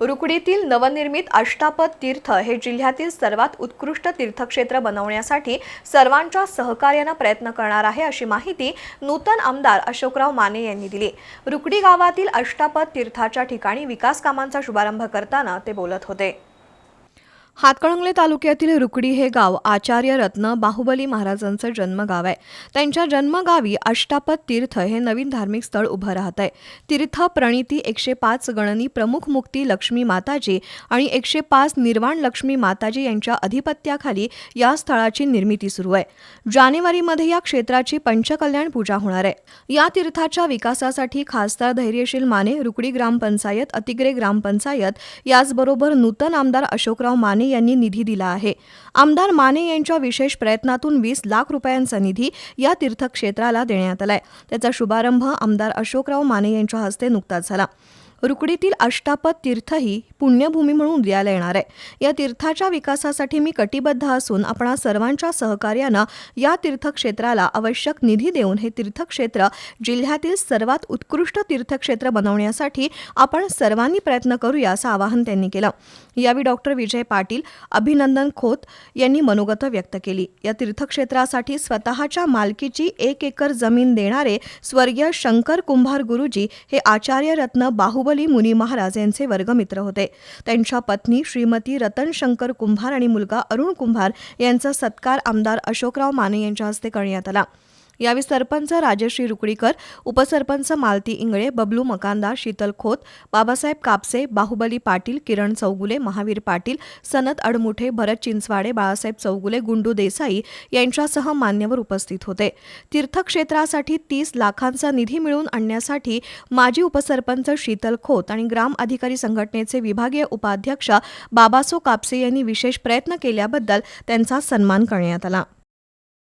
रुकडीतील नवनिर्मित अष्टापद तीर्थ हे जिल्ह्यातील सर्वात उत्कृष्ट तीर्थक्षेत्र बनवण्यासाठी सर्वांच्या सहकार्यानं प्रयत्न करणार आहे अशी माहिती नूतन आमदार अशोकराव माने यांनी दिली. रुकडी गावातील अष्टापद तीर्थाच्या ठिकाणी विकास कामांचा शुभारंभ करताना ते बोलत होते. हातकणंगले तालुक्यातील रुकडी हे गाव आचार्य रत्न बाहुबली महाराजांचं जन्मगाव आहे. त्यांच्या जन्मगावी अष्टापद तीर्थ हे नवीन धार्मिक स्थळ उभं राहत आहे. तीर्थ प्रणिती एकशे पाच गणनी प्रमुख मुक्ती लक्ष्मी माताजी आणि एकशे पाच निर्वाण लक्ष्मी माताजी यांच्या अधिपत्याखाली या स्थळाची निर्मिती सुरू आहे. जानेवारीमध्ये या क्षेत्राची पंचकल्याण पूजा होणार आहे. या तीर्थाच्या विकासासाठी खासदार धैर्यशील माने रुकडी ग्रामपंचायत अतिग्रे ग्रामपंचायत याचबरोबर नूतन आमदार अशोकराव माने यांनी निधी दिला आहे. आमदार माने यांच्या विशेष प्रयत्नातून वीस लाख रुपयांचा निधी या तीर्थक्षेत्राला देण्यात आलाय. त्याचा शुभारंभ आमदार अशोकराव माने यांच्या हस्ते नुकताच झाला. रुकडीतील अष्टापद तीर्थ ही पुण्यभूमी म्हणून उदयाला येणार आहे. या तीर्थाच्या विकासासाठी मी कटिबद्ध असून आपणा सर्वांच्या सहकार्यानं या तीर्थक्षेत्राला आवश्यक निधी देऊन हे तीर्थक्षेत्र जिल्ह्यातील सर्वात उत्कृष्ट तीर्थक्षेत्र बनवण्यासाठी आपण सर्वांनी प्रयत्न करूया असं आवाहन त्यांनी केलं. यावेळी डॉक्टर विजय पाटील अभिनंदन खोत यांनी मनोगत व्यक्त केली. या तीर्थक्षेत्रासाठी स्वतःच्या मालकीची एक एकर जमीन देणारे स्वर्गीय शंकर कुंभार गुरुजी हे आचार्य रत्न बाहुबली मुनी महाराज यांचे वर्गमित्र होते. त्यांच्या पत्नी श्रीमती रतन शंकर कुंभार आणि मुलगा अरुण कुंभार यांचा सत्कार आमदार अशोकराव माने यांच्या हस्ते करण्यात आला. यावेळी सरपंच राजश्री रुकडीकर उपसरपंच मालती इंगळे बबलू मकानदार शीतल खोत बाबासाहेब कापसे बाहुबली पाटील किरण चौगुले महावीर पाटील सनत अडमुठे भरत चिंचवाडे बाळासाहेब चौगुले गुंडू देसाई यांच्यासह मान्यवर उपस्थित होते. तीर्थक्षेत्रासाठी तीस लाखांचा निधी मिळवून आणण्यासाठी माजी उपसरपंच शीतल खोत आणि ग्राम अधिकारी संघटनेचे विभागीय उपाध्यक्ष बाबासो कापसे यांनी विशेष प्रयत्न केल्याबद्दल त्यांचा सन्मान करण्यात आला.